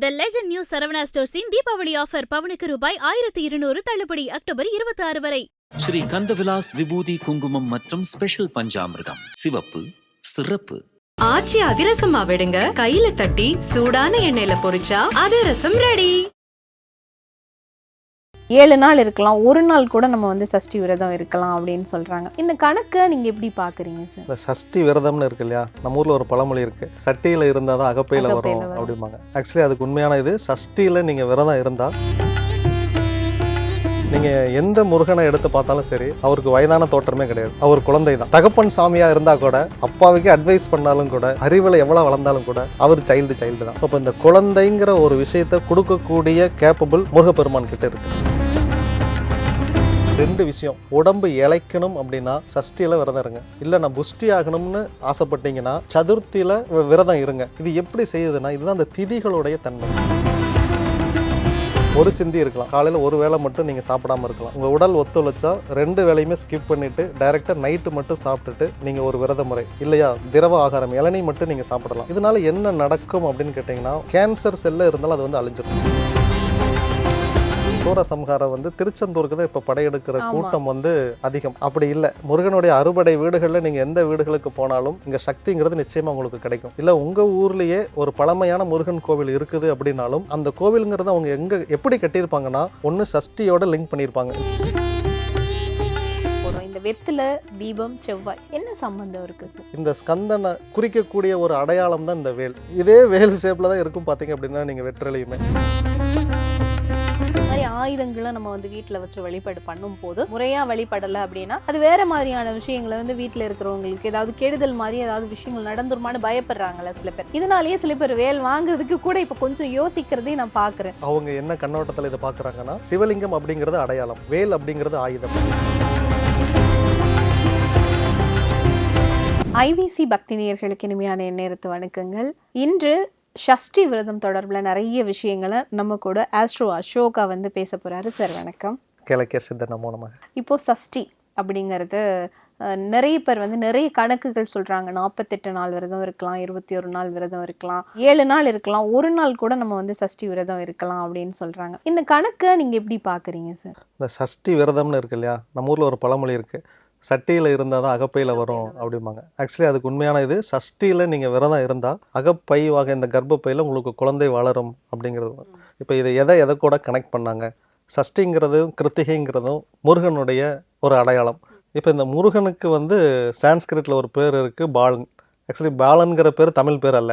த legend new Saravana ஸ்டோர்ஸின் Deepavali offer பவனுக்கு ரூபாய் ஆயிரத்தி இருநூறு தள்ளுபடி அக்டோபர் இருபத்தி ஆறு வரை. ஸ்ரீ கந்தவிலாஸ் விபூதி குங்குமம் மற்றும் ஸ்பெஷல் பஞ்சாமிர்தம். சிவப்பு சிறப்பு. ஆச்சி அதிரசமா விடுங்க கையில தட்டி சூடான எண்ணெயில பொரிச்சா அதிரசம் ரெடி ஏழு நாள் இருக்கலாம் ஒரு நாள் கூட நம்ம வந்து சஷ்டி விரதம் இருக்கலாம் அப்படின்னு சொல்றாங்க. இந்த கணக்கை நீங்க எப்படி பாக்குறீங்க சார் இந்த சஷ்டி விரதம்னு இருக்கு இல்லையா? நம்ம ஊர்ல ஒரு பழமொழி இருக்கு. சட்டியில இருந்தால் தான் அகப்பையில வரும். அப்படிம்பாங்க. ஆக்சுவலி அதுக்கு உண்மையான இது சஷ்டியில நீங்க விரதம் இருந்தா நீங்க எந்த முருகனை எடுத்து பார்த்தாலும் சரி அவருக்கு வயதான தோற்றமே கிடையாது. அவர் குழந்தை தான். தகப்பன் சாமியா இருந்தா கூட அப்பாவுக்கு அட்வைஸ் பண்ணாலும் கூட அறிவில் எவ்வளவு வளர்ந்தாலும் கூட அவர் சைல்டு சைல்டு தான். அப்போ இந்த குழந்தைங்கிற ஒரு விஷயத்தை கொடுக்கக்கூடிய கேப்பபிள் முருகப்பெருமான் கிட்ட இருக்கு. ரெண்டு விஷயம். உடம்பு இளைக்கணும் அப்படின்னா சஷ்டியில விரதம் இருங்க. இல்ல நான் புஷ்டி ஆகணும்னு ஆசைப்பட்டீங்கன்னா சதுர்த்தியில விரதம் இருங்க. இது எப்படி செய்யுதுன்னா இதுதான் அந்த திதிகளுடைய தன்மை. ஒரு சிந்தி இருக்கலாம். காலையில் ஒரு வேளை மட்டும் நீங்கள் சாப்பிடாம இருக்கலாம். உங்கள் உடல் ஒத்துழைச்சா ரெண்டு வேலையுமே ஸ்கிப் பண்ணிவிட்டு டைரெக்டாக நைட்டு மட்டும் சாப்பிட்டுட்டு நீங்கள் ஒரு விரத முறை. இல்லையா? திரவ ஆகாரம் இளநீ மட்டும் நீங்கள் சாப்பிடலாம். இதனால என்ன நடக்கும் அப்படின்னு கேட்டிங்கன்னா கேன்சர் செல்ல இருந்தாலும் அது வந்து அழிஞ்சிடும் சூரசம்ஹாரம் வந்து திருச்செந்தூருக்கு தான் இப்போ படையெடுக்கிற. கூட்டம் வந்து அதிகம். அப்படி இல்லை. முருகனுடைய அறுபடை வீடுகளில் நீங்கள் எந்த வீடுகளுக்கு போனாலும் இங்கே சக்திங்கிறது நிச்சயமாக உங்களுக்கு கிடைக்கும். இல்லை உங்கள் ஊர்லேயே ஒரு பழமையான முருகன் கோவில் இருக்குது அப்படின்னாலும் அந்த கோவிலுங்கிறது அவங்க எங்கே எப்படி கட்டியிருப்பாங்கன்னா ஒன்று சஷ்டியோட லிங்க் பண்ணியிருப்பாங்க. வெத்தில தீபம் செவ்வாய் என்ன சம்பந்தம் இருக்கு சார்? இந்த ஸ்கந்தனை குறிக்கக்கூடிய ஒரு அடையாளம் தான் இந்த வேல். இதே வேல் ஷேப்பில் தான் இருக்கும் பார்த்தீங்க அப்படின்னா நீங்கள் வெற்றிலையுமே. ஆயுதங்களை நம்ம வந்து வீட்டில் வச்சு வழிபாடு பண்ணும் போது முறையா வழிபடலை அப்படின்னா அது வேற மாதிரியான விஷயங்களை வந்து வீட்டில் இருக்கிறவங்களுக்கு ஏதாவது கெடுதல் மாதிரி ஏதாவது விஷயங்கள் நடந்துருமான்னு பயப்படுறாங்கல்ல சில பேர். இதனாலேயே சில பேர் வேல் வாங்குறதுக்கு கூட இப்போ கொஞ்சம் யோசிக்கிறதையும் நான் பார்க்குறேன் அவங்க என்ன கண்ணோட்டத்தில் இதை பார்க்குறாங்கன்னா சிவலிங்கம் அப்படிங்கிறது அடையாளம் வேல் அப்படிங்கிறது ஆயுதம். ஐவிசி பக்தி நேயர்களுக்கு இனிமையான நேரத்து வணக்கங்கள். இன்று ஷஷ்டி விரதம் தொடர்பில் நிறைய விஷயங்களை நம்ம கூட ஆஸ்ட்ரோ அசோகா வந்து பேச போறாரு. சார் வணக்கம். கிழக்கிய சித்த நமோ நமக. இப்போ சஷ்டி அப்படிங்கிறது நிறைய பேர் வந்து நிறைய கணக்குகள் சொல்றாங்க. நாற்பத்தெட்டு நாள் விரதம் இருக்கலாம் இருபத்தி ஒரு நாள் விரதம் இருக்கலாம் ஏழு நாள் இருக்கலாம் ஒரு நாள் கூட நம்ம வந்து சஷ்டி விரதம் இருக்கலாம் அப்படின்னு சொல்றாங்க. இந்த கணக்கை நீங்க எப்படி பாக்குறீங்க சார்? இந்த சஷ்டி விரதம்னு இருக்கு இல்லையா நம்ம ஊரில் ஒரு பழமொழி இருக்கு. சட்டியில் இருந்தால் தான் அகப்பையில் வரும் அப்படிம்பாங்க. ஆக்சுவலி அதுக்கு உண்மையான இது சஷ்டியில் நீங்கள் விரதம் இருந்தால் அகப்பை வகை இந்த கர்ப்பப்பையில் உங்களுக்கு குழந்தை வளரும் அப்படிங்கிறது. இப்போ இதை எதை எதை கூட கனெக்ட் பண்ணாங்க? சஷ்டிங்கிறதும் கிருத்திகைங்கிறதும் முருகனுடைய ஒரு அடையாளம். இப்போ இந்த முருகனுக்கு வந்து சான்ஸ்கிரிட்டில் ஒரு பேர் இருக்குது பாலன். ஆக்சுவலி பாலன்கிற பேர் தமிழ் பேர் அல்ல.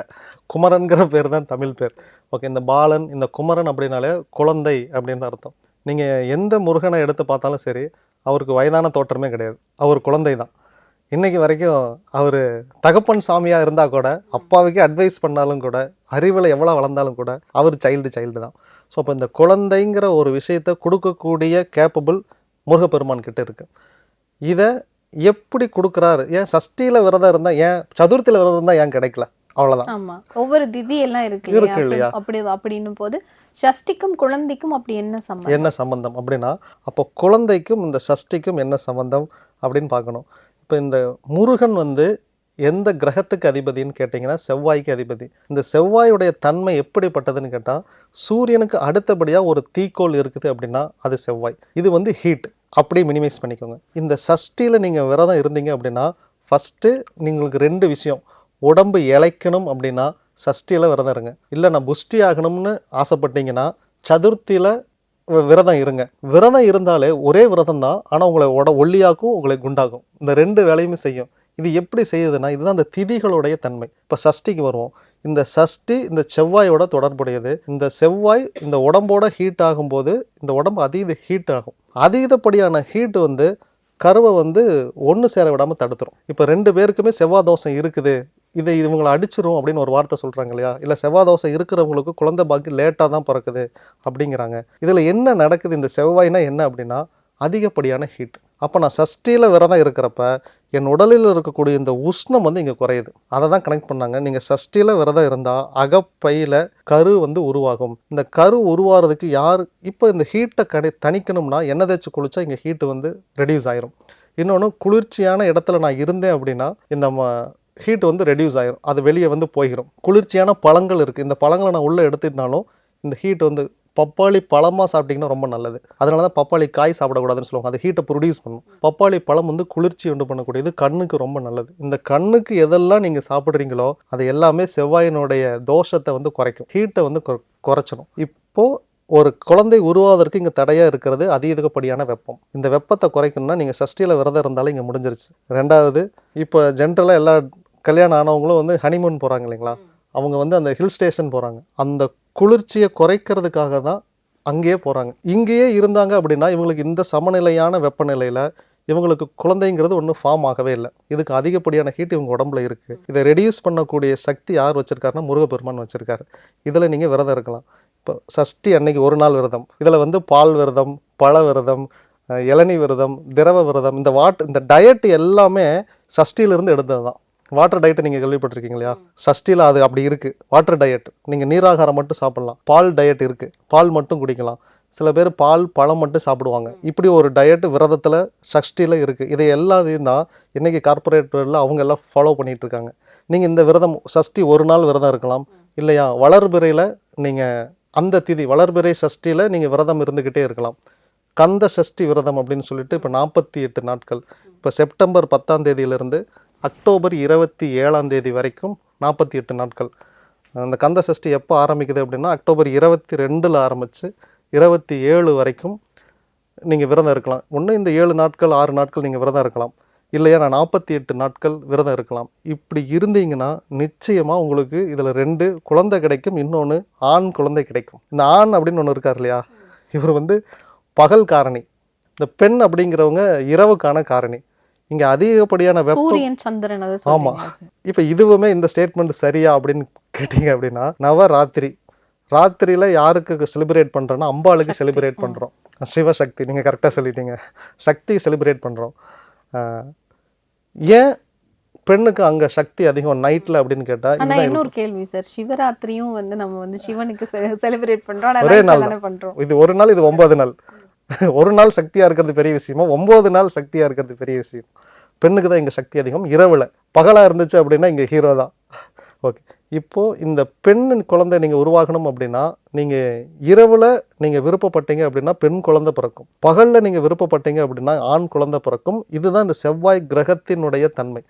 குமரன்கிற பேர் தான் தமிழ் பேர். ஓகே இந்த பாலன் இந்த குமரன் அப்படின்னாலே குழந்தை அப்படின்னு அர்த்தம். நீங்கள் எந்த முருகனை எடுத்து பார்த்தாலும் சரி அவருக்கு வயதான தோற்றமே கிடையாது. அவர் குழந்தை தான். இன்றைக்கி வரைக்கும் அவர் தகப்பன் சாமியாக இருந்தால் கூட அப்பாவுக்கே அட்வைஸ் பண்ணாலும் கூட அறிவில் எவ்வளோ வளர்ந்தாலும் கூட அவர் சைல்டு சைல்டு தான். ஸோ அப்போ இந்த குழந்தைங்கிற ஒரு விஷயத்தை கொடுக்கக்கூடிய கேப்பபிள் முருகப்பெருமான் கிட்ட இருக்குது இதை எப்படி கொடுக்குறாரு? ஏன் சஷ்டியில் விரதம் இருந்தால் ஏன் சதுர்த்தியில் விரதம் இருந்தால் ஏன் கிடைக்கல? அவ்வளோதான் ஆமா. ஒவ்வொரு திதி எல்லாம் இருக்கு இருக்கு இல்லையா? அப்படி அப்படின்னும் போது சஷ்டிக்கும் குழந்தைக்கும் அப்படி என்ன சம்பந்தம்? என்ன சம்பந்தம்? அப்படின்னா அப்போ குழந்தைக்கும் இந்த சஷ்டிக்கும் என்ன சம்பந்தம் அப்படின்னு பார்க்கணும். இப்போ இந்த முருகன் வந்து எந்த கிரகத்துக்கு அதிபதின்னு கேட்டிங்கன்னா செவ்வாய்க்கு அதிபதி. இந்த செவ்வாயுடைய தன்மை எப்படிப்பட்டதுன்னு கேட்டால் சூரியனுக்கு அடுத்தபடியாக ஒரு தீக்கோள் இருக்குது அப்படின்னா அது செவ்வாய். இது வந்து ஹீட் அப்படியே மினிமைஸ் பண்ணிக்கோங்க. இந்த சஷ்டியில் நீங்கள் விரதம் இருந்தீங்க அப்படின்னா ஃபஸ்ட்டு உங்களுக்கு ரெண்டு விஷயம். உடம்பு இளைக்கணும் அப்படின்னா சஷ்டியில் விரதம் இருங்க. இல்லை நான் புஷ்டி ஆகணும்னு ஆசைப்பட்டீங்கன்னா சதுர்த்தியில் விரதம் இருங்க. விரதம் இருந்தாலே ஒரே விரதம் தான். ஆனால் உங்களை உட ஒல்லியாக்கும் உங்களை குண்டாகும் இந்த ரெண்டு வேலையுமே செய்யும். இது எப்படி செய்யுதுன்னா இதுதான் அந்த திதிகளுடைய தன்மை. இப்போ சஷ்டிக்கு வருவோம். இந்த சஷ்டி இந்த செவ்வாயோட தொடர்புடையது. இந்த செவ்வாய் இந்த உடம்போட ஹீட் ஆகும்போது இந்த உடம்பு அதீத ஹீட் ஆகும். அதீதப்படியான ஹீட் வந்து கருவை வந்து ஒன்று சேர விடாமல் தடுத்துரும். இப்போ ரெண்டு பேருக்குமே செவ்வாய் தோஷம் இருக்குது. இதை இவங்களை அடிச்சிரும் அப்படின்னு ஒரு வார்த்தை சொல்கிறாங்க இல்லையா? இல்லை செவ்வாய் தோசை இருக்கிறவங்களுக்கு குழந்தை பாக்கி லேட்டாக தான் பிறக்குது அப்படிங்கிறாங்க. இதில் என்ன நடக்குது? இந்த செவ்வாய்னா என்ன அப்படின்னா அதிகப்படியான ஹீட் அப்போ நான் சஷ்டியில் விரதம் இருக்கிறப்ப என் உடலில் இருக்கக்கூடிய இந்த உஷ்ணம் வந்து இங்கே குறையுது. அதை தான் கனெக்ட் பண்ணாங்க. நீங்கள் சஷ்டியில் விரதம் இருந்தால் அகப்பையில் கரு வந்து உருவாகும். இந்த கரு உருவாகிறதுக்கு யார் இப்போ இந்த ஹீட்டை கடை தணிக்கணும்னா எண்ணெய் தேய்ச்சி குளிச்சா இங்கே ஹீட்டு வந்து ரெடியூஸ் ஆயிரும். இன்னொன்று குளிர்ச்சியான இடத்துல நான் இருந்தேன் அப்படின்னா இந்த ம ஹீட் வந்து ரெடியூஸ் ஆகிரும் அது வெளியே வந்து போயிடும் குளிர்ச்சியான பழங்கள் இருக்குது இந்த பழங்களை நான் உள்ளே எடுத்துட்டாலும் இந்த ஹீட் வந்து பப்பாளி பழமாக சாப்பிட்டிங்கன்னா ரொம்ப நல்லது. அதனால தான் பப்பாளி காய் சாப்பிடக்கூடாதுன்னு சொல்லுவாங்க. அது ஹீட்டை ப்ரொடியூஸ் பண்ணும். பப்பாளி பழம் வந்து குளிர்ச்சி உண்டு பண்ணக்கூடியது. கண்ணுக்கு ரொம்ப நல்லது. இந்த கண்ணுக்கு எதெல்லாம் நீங்கள் சாப்பிட்றீங்களோ அது எல்லாமே செவ்வாயினுடைய தோஷத்தை வந்து குறைக்கும். ஹீட்டை வந்து குறைச்சிடும் இப்போது ஒரு குழந்தை உருவாவதற்கு இங்கே தடையாக இருக்கிறது அதிகப்படியான வெப்பம். இந்த வெப்பத்தை குறைக்கணும்னா நீங்கள் சஷ்டியில் விரதம் இருந்தாலும் இங்கே முடிஞ்சிருச்சு. ரெண்டாவது இப்போ ஜென்ரலாக எல்லா கல்யாணம் ஆனவங்களும் வந்து ஹனிமூன் போகிறாங்க இல்லைங்களா? அவங்க வந்து அந்த ஹில் ஸ்டேஷன் போகிறாங்க அந்த குளிர்ச்சியை குறைக்கிறதுக்காக தான் அங்கேயே போகிறாங்க இங்கேயே இருந்தாங்க அப்படின்னா இவங்களுக்கு இந்த சமநிலையான வெப்பநிலையில் இவங்களுக்கு குழந்தைங்கிறது ஒன்றும் ஃபார்ம் ஆகவே இல்லை. இதுக்கு அதிகப்படியான ஹீட் இவங்க உடம்புல இருக்குது இதை ரெடியூஸ் பண்ணக்கூடிய சக்தி யார் வச்சுருக்காருன்னா முருகப்பெருமான் வச்சுருக்காரு. இதில் நீங்கள் விரதம் இருக்கலாம். இப்போ சஷ்டி அன்னைக்கு ஒரு நாள் விரதம். இதில் வந்து பால் விரதம் பழ விரதம் இளநி இளநீ விரதம் திரவ விரதம் இந்த வாட் இந்த டயட் எல்லாமே சஷ்டியிலேருந்து எடுத்தது தான் வாட்டர் டயட்டை நீங்கள் கேள்விப்பட்டிருக்கீங்க இல்லையா சஷ்டியில் அது அப்படி இருக்குது வாட்டர் டயட் நீங்கள் நீராகாரம் மட்டும் சாப்பிட்லாம். பால் டயட் இருக்குது பால் மட்டும் குடிக்கலாம். சில பேர் பால் பழம் மட்டும் சாப்பிடுவாங்க. இப்படி ஒரு டயட் விரதத்தில் சஷ்டியில் இருக்குது இதை எல்லாத்தையும் தான் இன்றைக்கி கார்பரேட்டரில் அவங்க எல்லாம் ஃபாலோ பண்ணிகிட்ருக்காங்க நீங்கள் இந்த விரதம் சஷ்டி ஒரு நாள் விரதம் இருக்கலாம். இல்லையா? வளர்பிறையில் நீங்கள் அந்த திதி வளர்பிறை சஷ்டியில் நீங்கள் விரதம் இருந்துக்கிட்டே இருக்கலாம். கந்த சஷ்டி விரதம் அப்படின்னு சொல்லிட்டு இப்போ நாற்பத்தி எட்டு நாட்கள். இப்போ செப்டம்பர் பத்தாம் தேதியிலிருந்து அக்டோபர் இருபத்தி ஏழாம் தேதி வரைக்கும் நாற்பத்தி எட்டு நாட்கள். அந்த கந்த சஷ்டி எப்போ ஆரம்பிக்குது அப்படின்னா அக்டோபர் இருபத்தி ரெண்டில் ஆரம்பித்து இருபத்தி ஏழு வரைக்கும் நீங்கள் விரதம் இருக்கலாம். ஒன்று இந்த ஏழு நாட்கள் ஆறு நாட்கள் நீங்கள் விரதம் இருக்கலாம். இல்லையா நான் நாற்பத்தி எட்டு நாட்கள் விரதம் இருக்கலாம். இப்படி இருந்தீங்கன்னா நிச்சயமாக உங்களுக்கு இதில் ரெண்டு குழந்தை கிடைக்கும் இன்னொன்று ஆண் குழந்தை கிடைக்கும். இந்த ஆண் அப்படின்னு ஒன்று இருக்கார் இல்லையா? இவர் வந்து பகல் காரணி. இந்த பெண் அப்படிங்கிறவங்க இரவுக்கான காரணி. இங்கே அதிகப்படியான வெப்பம் சந்திரன் அதை ஆமா. சொல்றீங்களா சார் இப்போ இதுவுமே இந்த ஸ்டேட்மெண்ட் சரியா அப்படின்னு கேட்டிங்க அப்படின்னா நவராத்திரி. ராத்திரியில் யாருக்கு செலிப்ரேட் பண்ணுறோன்னா அம்பாளுக்கு செலிப்ரேட் பண்ணுறோம் சிவசக்தி நீங்கள் கரெக்டாக சொல்லிட்டீங்க. சக்தி செலிப்ரேட் பண்ணுறோம் ஏன் பெண்ணுக்கு அங்கே சக்தி அதிகம் நைட்டில் அப்படின்னு கேட்டால் ஆனா இன்னொரு கேள்வி சார் சிவராத்திரியும் வந்து நம்ம வந்து சிவனுக்கு செலிப்ரேட் பண்றோம் ஒரே நாள். பண்றோம். இது ஒரு நாள் இது ஒன்பது நாள். ஒரு நாள் சக்தியாக இருக்கிறது பெரிய விஷயமா ஒம்பது நாள் சக்தியாக இருக்கிறது பெரிய விஷயம். பெண்ணுக்கு தான் இங்கே சக்தி அதிகம். இரவில் பகலாக இருந்துச்சு அப்படின்னா இங்கே ஹீரோ தான். ஓகே இப்போது இந்த பெண் குழந்தை நீங்கள் உருவாகணும் அப்படின்னா நீங்கள் இரவில் நீங்கள் விருப்பப்பட்டீங்க அப்படின்னா பெண் குழந்தை பிறக்கும். பகலில் நீங்கள் விருப்பப்பட்டீங்க அப்படின்னா ஆண் குழந்தை பிறக்கும். இதுதான் இந்த செவ்வாய் கிரகத்தினுடைய தன்மை.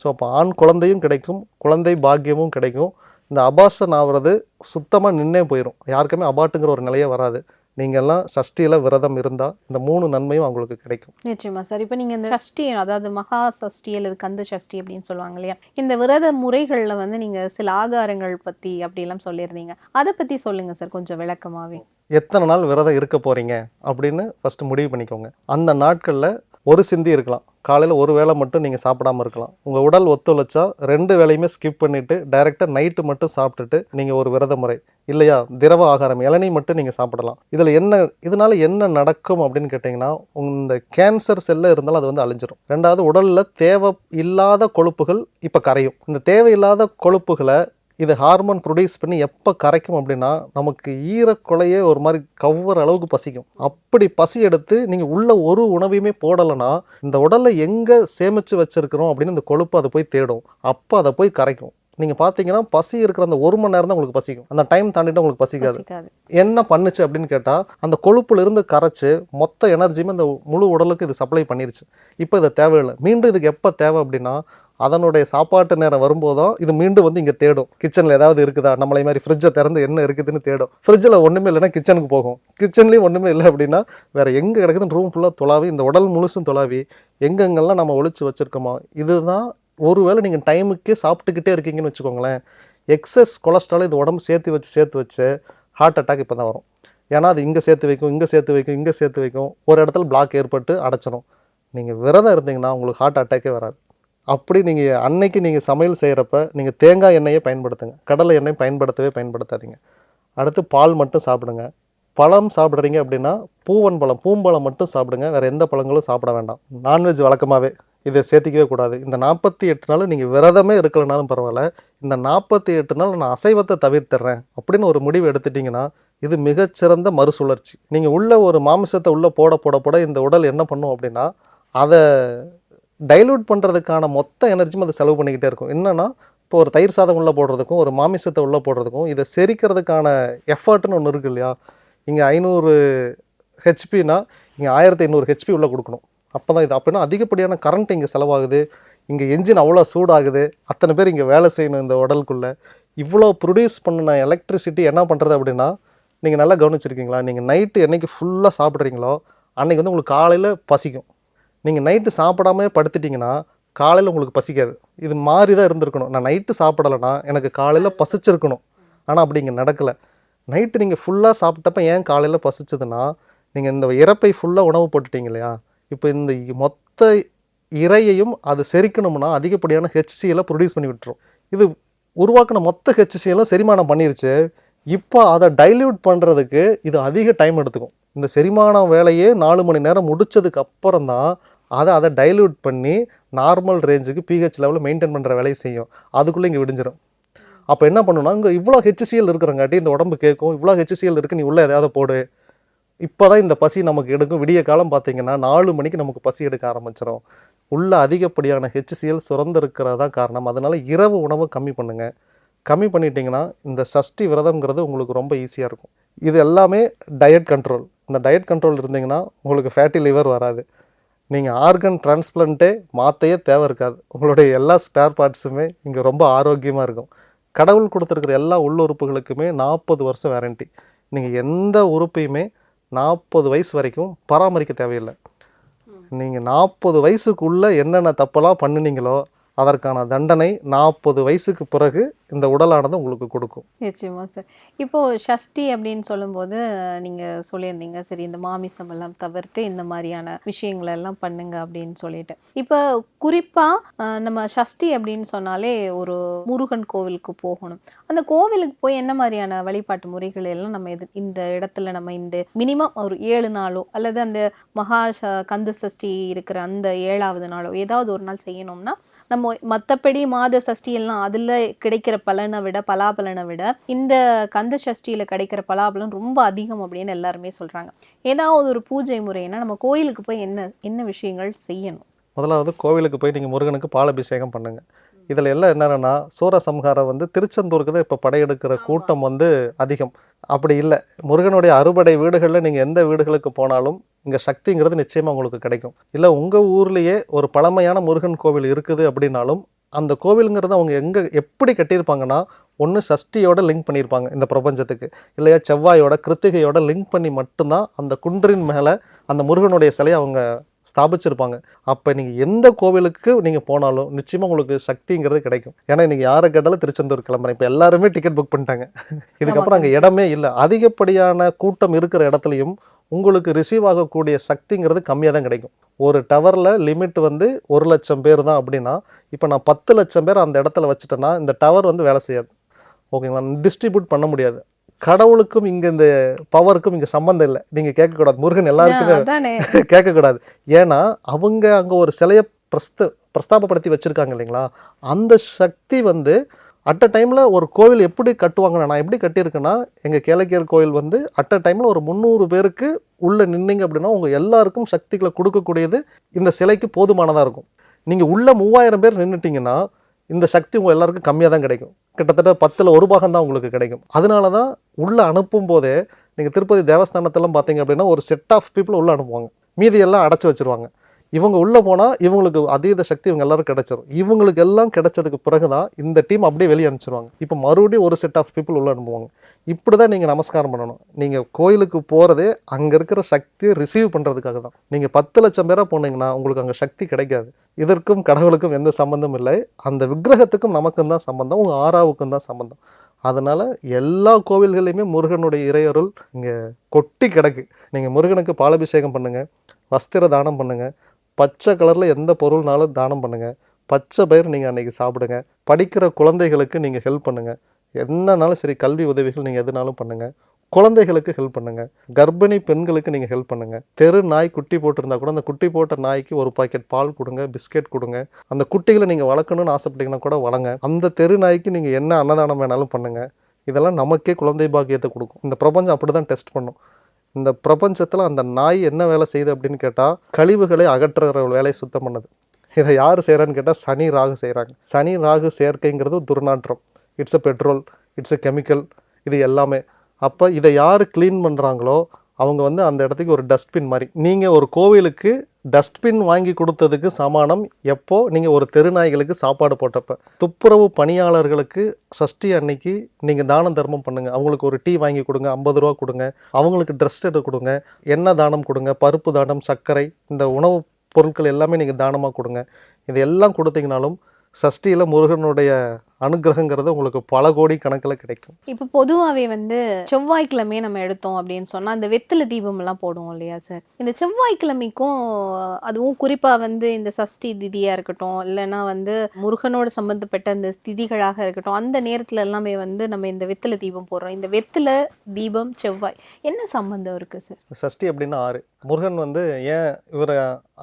ஸோ அப்போ ஆண் குழந்தையும் கிடைக்கும் குழந்தை பாக்கியமும் கிடைக்கும். இந்த அபாசன் ஆகிறது சுத்தமாக நின்னே போயிடும் யாருக்குமே அபாட்டுங்கிற ஒரு நிலையே வராது. நீங்கள்லாம் சஷ்டியில் விரதம் இருந்தால் இந்த மூணு நன்மையும் அவங்களுக்கு கிடைக்கும். நிச்சயமா சார். இப்போ நீங்க இந்த சஷ்டி அதாவது மகா சஷ்டி அல்லது கந்த சஷ்டி அப்படின்னு சொல்லுவாங்க இல்லையா? இந்த விரத முறைகள்ல வந்து நீங்க சில ஆகாரங்கள் பத்தி அப்படிலாம் சொல்லியிருந்தீங்க. அதை பத்தி சொல்லுங்க சார் கொஞ்சம் விளக்கமாவே. எத்தனை நாள் விரதம் இருக்க போகிறீங்க அப்படின்னு ஃபஸ்ட்டு முடிவு பண்ணிக்கோங்க. அந்த நாட்களில் ஒரு சிந்தி இருக்கலாம். காலையில் ஒரு வேளை மட்டும் நீங்கள் சாப்பிடாம இருக்கலாம். உங்கள் உடல் ஒத்துழைச்சா ரெண்டு வேலையுமே ஸ்கிப் பண்ணிவிட்டு டைரெக்டாக நைட்டு மட்டும் சாப்பிட்டுட்டு நீங்கள் ஒரு விரத முறை. இல்லையா? திரவ ஆகாரம் இளநீ மட்டும் நீங்கள் சாப்பிடலாம். இதில் என்ன இதனால் என்ன நடக்கும் அப்படின்னு கேட்டிங்கன்னா இந்த கேன்சர் செல்லை இருந்தாலும் அது வந்து அழிஞ்சிடும் ரெண்டாவது உடலில் தேவை இல்லாத கொழுப்புகள் இப்போ கரையும். இந்த தேவையில்லாத கொழுப்புகளை இது ஹார்மோன் ப்ரொடியூஸ் பண்ணி எப்போ கரைக்கும் அப்படின்னா நமக்கு ஈரக்குலையே ஒரு மாதிரி கவ்வுற அளவுக்கு பசிக்கும். அப்படி பசி எடுத்து நீங்கள் உள்ள ஒரு உணவையுமே போடலைன்னா இந்த உடலில் எங்கே சேமித்து வச்சிருக்கிறோம் அப்படின்னு இந்த கொழுப்பு அதை போய் தேடும். அப்போ அதை போய் கரைக்கும். நீங்கள் பார்த்தீங்கன்னா பசி இருக்கிற அந்த ஒரு மணி நேரம் தான் உங்களுக்கு பசிக்கும். அந்த டைம் தாண்டிட்டு உங்களுக்கு பசிக்காது. என்ன பண்ணுச்சு அப்படின்னு கேட்டால் அந்த கொழுப்புல இருந்து கரைச்சு மொத்த எனர்ஜியுமே இந்த முழு உடலுக்கு இது சப்ளை பண்ணிருச்சு. இப்போ இது தேவையில்லை. மீண்டும் இதுக்கு எப்போ தேவை அப்படின்னா அதனுடைய சாப்பாட்டு நேரம் வரும்போது தான் இது மீண்டும் வந்து இங்கே தேடும். கிச்சனில் ஏதாவது இருக்குதா? நம்மளை மாதிரி ஃப்ரிட்ஜை திறந்து என்ன இருக்குதுன்னு தேடும். ஃப்ரிட்ஜில் ஒன்றுமே இல்லைன்னா கிச்சனுக்கு போகும். கிச்சன்லேயும் ஒன்றுமே இல்லை அப்படின்னா வேறு எங்கே கிடக்குதுன்னு ரூம் ஃபுல்லாக தொலாவி இந்த உடல் முழுசும் தொலாவி எங்கெங்கெல்லாம் நம்ம ஒழிச்சு வச்சுருக்கோமோ இதுதான் ஒருவேளை நீங்கள் டைமுக்கே சாப்பிட்டுக்கிட்டே இருக்கீங்கன்னு வச்சுக்கோங்களேன். எக்ஸஸ் கொலஸ்ட்ரால் இது உடம்பு சேர்த்து வச்சு சேர்த்து வச்சு ஹார்ட் அட்டாக் இப்போ தான் வரும். ஏன்னா அது இங்கே சேர்த்து வைக்கும் இங்கே சேர்த்து வைக்கும் இங்கே சேர்த்து வைக்கும். ஒரு இடத்துல பிளாக் ஏற்பட்டு அடைச்சிடும் நீங்கள் விரதம் இருந்தீங்கன்னா உங்களுக்கு ஹார்ட் அட்டாக்கே வராது. அப்படி நீங்கள் அன்னைக்கு நீங்கள் சமையல் செய்கிறப்ப நீங்கள் தேங்காய் எண்ணெயை பயன்படுத்துங்க. கடலை எண்ணெய் பயன்படுத்தவே பயன்படுத்தாதீங்க. அடுத்து பால் மட்டும் சாப்பிடுங்க. பழம் சாப்பிட்றீங்க அப்படின்னா பூவன் பழம் பூம்பழம் மட்டும் சாப்பிடுங்க. வேறு எந்த பழங்களும் சாப்பிட வேண்டாம். நான்வெஜ் வழக்கமாகவே இதை சேர்த்திக்கவே கூடாது. இந்த நாற்பத்தி எட்டு நாள் நீங்கள் விரதமே இருக்கலைனாலும் பரவாயில்ல. இந்த நாற்பத்தி எட்டு நாள் நான் அசைவத்தை தவிர்த்துறேன் அப்படின்னு ஒரு முடிவு எடுத்துட்டிங்கன்னா இது மிகச்சிறந்த மறுசுழற்சி. நீங்கள் உள்ள ஒரு மாமிசத்தை உள்ளே போட போட போட இந்த உடல் என்ன பண்ணும் அப்படின்னா அதை டைல்யூட் பண்ணுறதுக்கான மொத்த எனர்ஜியும் அது செலவு பண்ணிக்கிட்டே இருக்கும். என்னன்னா இப்போ ஒரு தயிர் சாதம் உள்ளே போடுறதுக்கும் ஒரு மாமிசத்தை உள்ளே போடுறதுக்கும் இதை செரிக்கிறதுக்கான எஃபர்ட்னு ஒன்று இருக்கு இல்லையா? இங்கே ஐநூறு ஹெச்பினா இங்கே ஆயிரத்தி ஐநூறு ஹெச்பி உள்ளே கொடுக்கணும். அப்போ தான் இது அப்படின்னா அதிகப்படியான கரண்ட் இங்கே செலவாகுது. இங்கே என்ஜின் அவ்வளோ சூடாகுது. அத்தனை பேர் இங்கே வேலை செய்யணும் இந்த உடலுக்குள்ளே. இவ்வளோ ப்ரொடியூஸ் பண்ணின எலக்ட்ரிசிட்டி என்ன பண்ணுறது அப்படின்னா நீங்கள் நல்லா கவனிச்சிருக்கீங்களா? நீங்கள் நைட்டு என்னைக்கு ஃபுல்லாக சாப்பிட்றீங்களோ அன்னைக்கு வந்து உங்களுக்கு காலையில் பசிக்கும். நீங்கள் நைட்டு சாப்பிடாம படுத்துட்டிங்கன்னா காலையில் உங்களுக்கு பசிக்காது. இது மாதிரி தான் இருந்திருக்கணும். நான் நைட்டு சாப்பிடலைன்னா எனக்கு காலையில் பசிச்சிருக்கணும். ஆனால் அப்படி இங்கே நடக்கலை. நைட்டு நீங்கள் ஃபுல்லாக சாப்பிட்டப்ப ஏன் காலையில் பசிச்சதுன்னா நீங்கள் இந்த இறப்பை ஃபுல்லாக உணவு போட்டுட்டீங்க இல்லையா? இப்போ இந்த மொத்த இறையையும் அது செரிக்கணும்னா அதிகப்படியான ஹெச்சிஎலை ப்ரொடியூஸ் பண்ணி விட்டுரும். இது உருவாக்கின மொத்த ஹெச்சிஎலும் செரிமானம் பண்ணிருச்சு. இப்போ அதை டைல்யூட் பண்ணுறதுக்கு இது அதிக டைம் எடுத்துக்கும். இந்த செரிமான வேலையே நாலு மணி நேரம் முடித்ததுக்கு அப்புறம் தான் அதை அதை டைல்யூட் பண்ணி நார்மல் ரேஞ்சுக்கு பிஹெச் லெவலில் மெயின்டைன் பண்ணுற வேலையை செய்யும். அதுக்குள்ளே இங்கே விடிஞ்சிடும் அப்போ என்ன பண்ணணும் இங்கே இவ்வளோ ஹெச்சிஎல் இருக்கிறங்காட்டி இந்த உடம்பு கேட்கும். இவ்வளோ ஹெச்சிஎல் இருக்குது நீ உள்ளே எதாவது போடு. இப்போ தான் இந்த பசி நமக்கு எடுக்கும். விடிய காலம் பார்த்தீங்கன்னா நாலு மணிக்கு நமக்கு பசி எடுக்க ஆரம்பிச்சிடும் உள்ள அதிகப்படியான ஹெச்சிஎல் சுரந்திருக்கிறதா காரணம். அதனால் இரவு உணவு கம்மி பண்ணுங்கள் கம்மி பண்ணிட்டீங்கன்னா இந்த சஷ்டி விரதம்ங்கிறது உங்களுக்கு ரொம்ப ஈஸியாக இருக்கும். இது எல்லாமே டயட் கண்ட்ரோல் இந்த டயட் கண்ட்ரோல் இருந்தீங்கன்னா உங்களுக்கு ஃபேட்டி லிவர் வராது. நீங்கள் ஆர்கன் டிரான்ஸ்பிளண்ட்டே மாத்தையே தேவை இருக்காது. உங்களுடைய எல்லா ஸ்பேர் பார்ட்ஸுமே இங்கே ரொம்ப ஆரோக்கியமாக இருக்கும். கடவுள் கொடுத்துருக்கிற எல்லா உள்ளுறுப்புகளுக்குமே நாற்பது வருஷம் வேரண்டி நீங்கள் எந்த உறுப்பையுமே நாற்பது வயசு வரைக்கும் பராமரிக்க தேவையில்லை. நீங்கள் நாற்பது வயசுக்குள்ளே என்னென்ன தப்பெல்லாம் பண்ணுனீங்களோ அதற்கான தண்டனை நாற்பது வயசுக்கு பிறகு இந்த உடலானது உங்களுக்கு கொடுக்கும். நிச்சயமா சார். இப்போ ஷஷ்டி அப்படின்னு சொல்லும்போது நீங்க சொல்லியிருந்தீங்க சரி இந்த மாமிசம் எல்லாம் தவிர்த்து இந்த மாதிரியான விஷயங்கள் எல்லாம் பண்ணுங்க அப்படின்னு சொல்லிட்டு. இப்போ குறிப்பா நம்ம ஷஷ்டி அப்படின்னு சொன்னாலே ஒரு முருகன் கோவிலுக்கு போகணும். அந்த கோவிலுக்கு போய் என்ன மாதிரியான வழிபாட்டு முறைகள் எல்லாம் நம்ம இது இந்த இடத்துல நம்ம இந்த மினிமம் ஒரு ஏழு நாளோ அல்லது அந்த மகா கந்து கந்த சஷ்டி இருக்கிற அந்த ஏழாவது நாளோ ஏதாவது ஒரு நாள் செய்யணும்னா நம்ம மற்றபடி மாத சஷ்டியெல்லாம் அதில் கிடைக்கிற பலனை விட பலாபலனை விட இந்த கந்த சஷ்டியில் கிடைக்கிற பலாபலன் ரொம்ப அதிகம் அப்படின்னு எல்லாருமே சொல்கிறாங்க ஏதாவது ஒரு பூஜை முறைன்னா நம்ம கோயிலுக்கு போய் என்ன என்ன விஷயங்கள் செய்யணும்? முதலாவது கோவிலுக்கு போய் நீங்கள் முருகனுக்கு பாலபிஷேகம் பண்ணுங்க. இதில் எல்லாம் என்னென்னா சூரசம்ஹாரம் வந்து திருச்செந்தூருக்கு தான் இப்போ படையெடுக்கிற கூட்டம் வந்து அதிகம். அப்படி இல்லை. முருகனுடைய அறுபடை வீடுகளில் நீங்கள் எந்த வீடுகளுக்கு போனாலும் இங்கே சக்திங்கிறது நிச்சயமாக உங்களுக்கு கிடைக்கும். இல்லை உங்கள் ஊர்லேயே ஒரு பழமையான முருகன் கோவில் இருக்குது அப்படின்னாலும் அந்த கோவிலுங்கிறது அவங்க எங்கே எப்படி கட்டியிருப்பாங்கன்னா ஒன்று சஷ்டியோட லிங்க் பண்ணியிருப்பாங்க இந்த பிரபஞ்சத்துக்கு. இல்லையா செவ்வாயோட கிருத்திகையோட லிங்க் பண்ணி மட்டும்தான் அந்த குன்றின் மேலே அந்த முருகனுடைய சிலையை அவங்க ஸ்தாபிச்சிருப்பாங்க. அப்போ நீங்கள் எந்த கோவிலுக்கு நீங்கள் போனாலும் நிச்சயமாக உங்களுக்கு சக்திங்கிறது கிடைக்கும். ஏன்னா நீங்கள் யாரை கேட்டாலும் திருச்செந்தூர் கிளம்புறேன். இப்போ எல்லாருமே டிக்கெட் புக் பண்ணிட்டாங்க. இதுக்கப்புறம் அங்கே இடமே இல்லை. அதிகப்படியான கூட்டம் இருக்கிற இடத்துலையும் உங்களுக்கு ரிசீவ் ஆகக்கூடிய சக்திங்கிறது கம்மியாக தான் கிடைக்கும். ஒரு டவரில் லிமிட் வந்து ஒரு லட்சம் பேர் தான் அப்படின்னா இப்போ நான் பத்து லட்சம் பேர் அந்த இடத்துல வச்சுட்டேன்னா இந்த டவர் வந்து வேலை செய்யாது. ஓகேங்களா? டிஸ்ட்ரிபியூட் பண்ண முடியாது. கடவுளுக்கும் இங்கே இந்த பவருக்கும் இங்கே சம்மந்தம் இல்லை. நீங்கள் கேட்கக்கூடாது. முருகன் எல்லாருக்குமே கேட்கக்கூடாது. ஏன்னா அவங்க அங்கே ஒரு சிலையை பிரஸ்த பிரஸ்தாபப்படுத்தி வச்சுருக்காங்க இல்லைங்களா? அந்த சக்தி வந்து அட் அ டைமில் ஒரு கோவில் எப்படி கட்டுவாங்கன்னா நான் எப்படி கட்டியிருக்கேன்னா எங்கள் கேளக்கியர் கோயில் வந்து அட் அ டைமில் ஒரு முந்நூறு பேருக்கு உள்ளே நின்னீங்க அப்படின்னா உங்கள் எல்லாருக்கும் சக்திகளை கொடுக்கக்கூடியது இந்த சிலைக்கு போதுமானதாக இருக்கும். நீங்கள் உள்ள மூவாயிரம் பேர் நின்றுட்டீங்கன்னா இந்த சக்தி உங்கள் எல்லாருக்கும் கம்மியாக தான் கிடைக்கும். கிட்டத்தட்ட பத்தில் ஒரு பாகம் தான் உங்களுக்கு கிடைக்கும். அதனால தான் உள்ளே அனுப்பும் போதே நீங்கள் திருப்பதி தேவஸ்தானத்தெல்லாம் பார்த்தீங்க அப்படின்னா ஒரு செட் ஆஃப் பீப்புள் உள்ளே அனுப்புவாங்க. மீதியெல்லாம் அடைச்சி வச்சிருவாங்க. இவங்க உள்ளே போனால் இவங்களுக்கு அதீத சக்தி இவங்க எல்லாரும் கிடச்சிரும். இவங்களுக்கு எல்லாம் கிடைச்சதுக்கு பிறகு தான் இந்த டீம் அப்படியே வெளியே அனுப்பிச்சிருவாங்க. இப்போ மறுபடியும் ஒரு செட் ஆஃப் பீப்புள் உள்ளே அனுப்புவாங்க. இப்படி தான் நீங்கள் நமஸ்காரம் பண்ணணும். நீங்கள் கோயிலுக்கு போகிறதே அங்கே இருக்கிற சக்தியை ரிசீவ் பண்ணுறதுக்காக தான். நீங்கள் பத்து லட்சம் பேராக போனீங்கன்னா உங்களுக்கு அங்கே சக்தி கிடைக்காது. இதற்கும் கடவுளுக்கும் எந்த சம்மந்தமும் இல்லை. அந்த விக்கிரகத்துக்கும் நமக்கும் தான் சம்மந்தம் உங்கள் ஆறாவுக்கும் தான் சம்மந்தம் அதனால் எல்லா கோவில்கள்லையுமே முருகனுடைய இறையருள் இங்கே கொட்டி கிடக்கு. நீங்கள் முருகனுக்கு பாலாபிஷேகம் பண்ணுங்கள் வஸ்திர தானம் பண்ணுங்கள் பச்சை கலரில் எந்த பொருள்னாலும் தானம் பண்ணுங்கள் பச்சை பயிர் நீங்கள் அன்றைக்கி சாப்பிடுங்க. படிக்கிற குழந்தைகளுக்கு நீங்கள் ஹெல்ப் பண்ணுங்கள் என்னன்னாலும் சரி கல்வி உதவிகள் நீங்கள் எதுனாலும் பண்ணுங்கள் குழந்தைகளுக்கு ஹெல்ப் பண்ணுங்கள் கர்ப்பிணி பெண்களுக்கு நீங்கள் ஹெல்ப் பண்ணுங்கள் தெரு நாய் குட்டி போட்டிருந்தா கூட அந்த குட்டி போட்ட நாய்க்கு ஒரு பாக்கெட் பால் கொடுங்க பிஸ்கெட் கொடுங்க. அந்த குட்டிகளை நீங்கள் வளர்க்கணும்னு ஆசைப்பட்டீங்கன்னா கூட வளங்க. அந்த தெரு நாய்க்கு நீங்கள் என்ன அன்னதானம் வேணாலும் பண்ணுங்கள் இதெல்லாம் நமக்கே குழந்தை பாக்கியத்தை கொடுக்கும். இந்த பிரபஞ்சம் அப்படி தான் டெஸ்ட் பண்ணும். இந்த பிரபஞ்சத்தில் அந்த நாய் என்ன வேலை செய்யுது அப்படின்னு கேட்டால் கழிவுகளை அகற்றுகிற ஒரு வேலையை சுத்தம் பண்ணுது. இதை யார் செய்கிறான்னு கேட்டால் சனி ராகு செய்கிறாங்க சனி ராகு சேர்க்கைங்கிறது துர்நாற்றம். It's a petrol it's a chemical இது எல்லாமே. அப்போ இதை யார் க்ளீன் பண்ணுறாங்களோ அவங்க வந்து அந்த இடத்துக்கு ஒரு டஸ்ட்பின் மாதிரி. நீங்கள் ஒரு கோவிலுக்கு டஸ்ட்பின் வாங்கி கொடுத்ததுக்கு சமானம் எப்போ? நீங்கள் ஒரு தெருநாய்களுக்கு சாப்பாடு போட்டப்ப. துப்புரவு பணியாளர்களுக்கு சஷ்டி அன்னைக்கு நீங்கள் தானம் தர்மம் பண்ணுங்கள் அவங்களுக்கு ஒரு டீ வாங்கி கொடுங்க ஐம்பது ரூபா கொடுங்க. அவங்களுக்கு ட்ரெஸ் எடுத்து கொடுங்க. எண்ணெய் தானம் கொடுங்க பருப்பு தானம் சர்க்கரை இந்த உணவுப் பொருட்கள் எல்லாமே நீங்கள் தானமாக கொடுங்க. இது எல்லாம் கொடுத்தீங்கனாலும் சஷ்டியில் முருகனுடைய அனுகிரகங்கிறது உங்களுக்கு பல கோடி கணக்கில் கிடைக்கும். இப்போ பொதுவாகவே வந்து செவ்வாய்க்கிழமையே நம்ம எடுத்தோம் அப்படின்னு சொன்னால் அந்த வெத்தலை தீபம் எல்லாம் போடுவோம் இல்லையா சார் இந்த செவ்வாய்க்கிழமைக்கும் அதுவும் குறிப்பாக வந்து இந்த சஷ்டி திதியாக இருக்கட்டும் இல்லைன்னா வந்து முருகனோட சம்பந்தப்பட்ட அந்த திதிகளாக இருக்கட்டும் அந்த நேரத்தில் எல்லாமே வந்து நம்ம இந்த வெத்தலை தீபம் போடுறோம். இந்த வெத்தலை தீபம் செவ்வாய் என்ன சம்பந்தம் இருக்குது சார் சஷ்டி அப்படின்னா ஆறு. முருகன் வந்து ஏன் இவரை